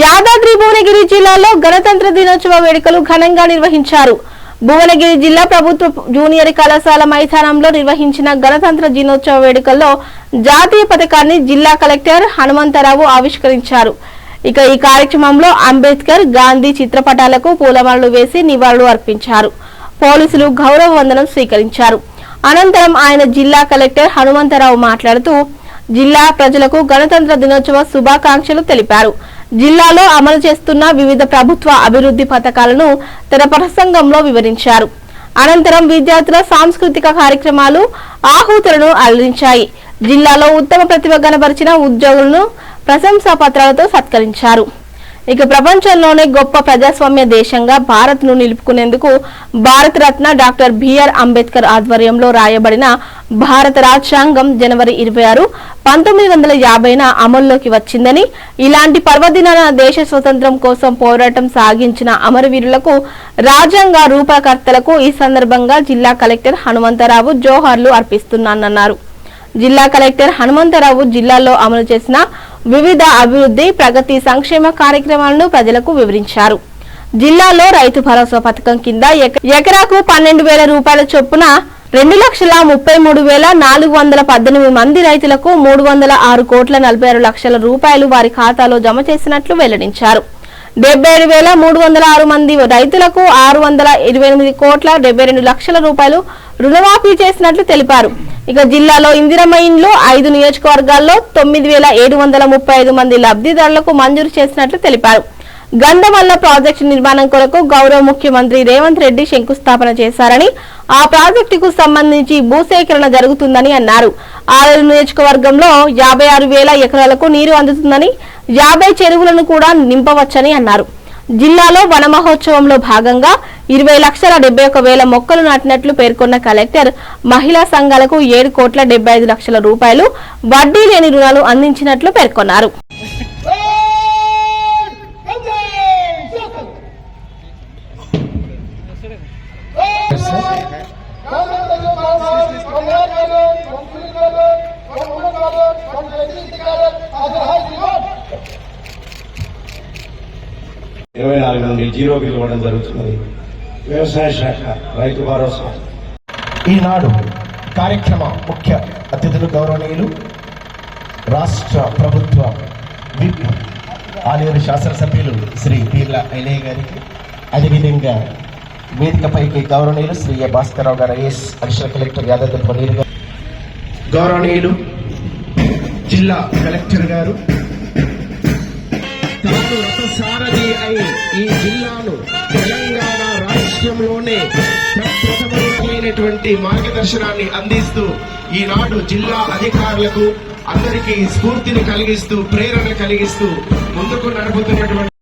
యాదాద్రి భువనగిరి జిల్లాలో గణతంత్ర దినోత్సవ వేడుకలు ఘనంగా నిర్వహించారు. భువనగిరి జిల్లా ప్రభుత్వ జూనియర్ కళాశాల మైదానంలో నిర్వహించిన గణతంత్ర దినోత్సవ వేడుకల్లో జాతీయ పథకాన్ని జిల్లా కలెక్టర్ హనుమంతరావు ఆవిష్కరించారు. ఇక ఈ కార్యక్రమంలో అంబేద్కర్ గాంధీ చిత్రపటాలకు పూలమాలలు వేసి నివాళులు అర్పించారు. పోలీసులు గౌరవ వందనం స్వీకరించారు. అనంతరం ఆయన జిల్లా కలెక్టర్ హనుమంతరావు మాట్లాడుతూ జిల్లా ప్రజలకు గణతంత్ర దినోత్సవ శుభాకాంక్షలు తెలిపారు. జిల్లాలో అమలు చేస్తున్న వివిధ ప్రభుత్వ అభివృద్ధి పథకాలను తన ప్రసంగంలో వివరించారు. అనంతరం విద్యార్థుల సాంస్కృతిక కార్యక్రమాలు ఆహూతులను అలరించాయి. జిల్లాలో ఉత్తమ ప్రతిభ కనబరిచిన ఉద్యోగులను ప్రశంసా పత్రాలతో సత్కరించారు. ఇక ప్రపంచంలోనే గొప్ప ప్రజాస్వామ్య దేశంగా భారత్ను నిలుపుకునేందుకు భారత రత్న డాక్టర్ బిఆర్ అంబేద్కర్ ఆధ్వర్యంలో రాయబడిన భారత రాజ్యాంగం జనవరి ఇరవై ఆరు పంతొమ్మిది వందల యాభైన అమల్లోకి వచ్చిందని ఇలాంటి పర్వదినాన దేశ స్వతంత్రం కోసం పోరాటం సాగించిన అమరవీరులకు రాజ్యాంగ రూపకర్తలకు ఈ సందర్భంగా జిల్లా కలెక్టర్ హనుమంతరావు జోహార్లు అర్పిస్తున్నానన్నారు. జిల్లా కలెక్టర్ హనుమంతరావు జిల్లాలో అమలు చేసిన వివిధ అభివృద్ధి ప్రగతి సంక్షేమ కార్యక్రమాలను ప్రజలకు వివరించారు. జిల్లాలో రైతు భరోసా పథకం కింద ఎక- ఎకరాకు పన్నెండు వేల రూపాయల చొప్పున రెండు లక్షల ముప్పై మూడు వేల నాలుగు వందల పద్దెనిమిది మంది రైతులకు మూడు వందల ఆరు కోట్ల నలభై ఆరు లక్షల రూపాయలు వారి ఖాతాలో జమ చేసినట్లు వెల్లడించారు. డెబ్బై ఏడు వేల మూడు వందల ఆరు మంది రైతులకు ఆరు వందల ఇరవై ఎనిమిది కోట్ల డెబ్బై రెండు లక్షల రూపాయలు రుణమాఫీ చేసినట్లు తెలిపారు. ఇక జిల్లాలో ఇందిరమ్మ ఇండ్లు ఐదు నియోజకవర్గాల్లో తొమ్మిది వేల ఏడు వందల ముప్పై ఐదు మంది లబ్ధిదారులకు మంజూరు చేసినట్లు తెలిపారు. గంధమల్ల ప్రాజెక్టు నిర్మాణం కొరకు గౌరవ ముఖ్యమంత్రి రేవంత్ రెడ్డి శంకుస్థాపన చేశారని ఆ ప్రాజెక్టుకు సంబంధించి భూసేకరణ జరుగుతుందని అన్నారు. ఆరు నియోజకవర్గంలో యాభై ఆరు వేల ఎకరాలకు నీరు అందుతుందని యాభై చెరువులను కూడా నింపవచ్చని అన్నారు. జిల్లాలో వన మహోత్సవంలో భాగంగా ఇరవై లక్షల డెబ్బై ఒక వేల మొక్కలు నాటినట్లు పేర్కొన్న కలెక్టర్ మహిళా సంఘాలకు ఏడు కోట్ల డెబ్బై ఐదు లక్షల రూపాయలు వడ్డీ లేని రుణాలు అందించినట్లు పేర్కొన్నారు. ఇరవై నాలుగు నుండి జీరో బిల్ ఇవ్వడం జరుగుతున్నది. వ్యవసాయ శాఖ రైతు భరోసా. ఈనాడు కార్యక్రమ ముఖ్య అతిథులు గౌరవనీయులు రాష్ట్ర ప్రభుత్వ విప్ ఆలేరు శాసనసభ్యులు శ్రీ పీర్ల ఐలయ్య గారికి అదేవిధంగా వేదికపైకి గౌరవనీయులు శ్రీ ఏ భాస్కరరావు గారు IAS additional collector Yadav Paneer గారు గౌరవనీయులు జిల్లా కలెక్టర్ గారు. తాను రథసారథి అయి ఈ జిల్లాను తెలంగాణ రాష్ట్రంలోనే ప్రప్రథమైనటువంటి మార్గదర్శనాన్ని అందిస్తూ ఈనాడు జిల్లా అధికారులకు అందరికీ స్ఫూర్తిని కలిగిస్తూ ప్రేరణ కలిగిస్తూ ముందుకు నడుపుతున్నటువంటి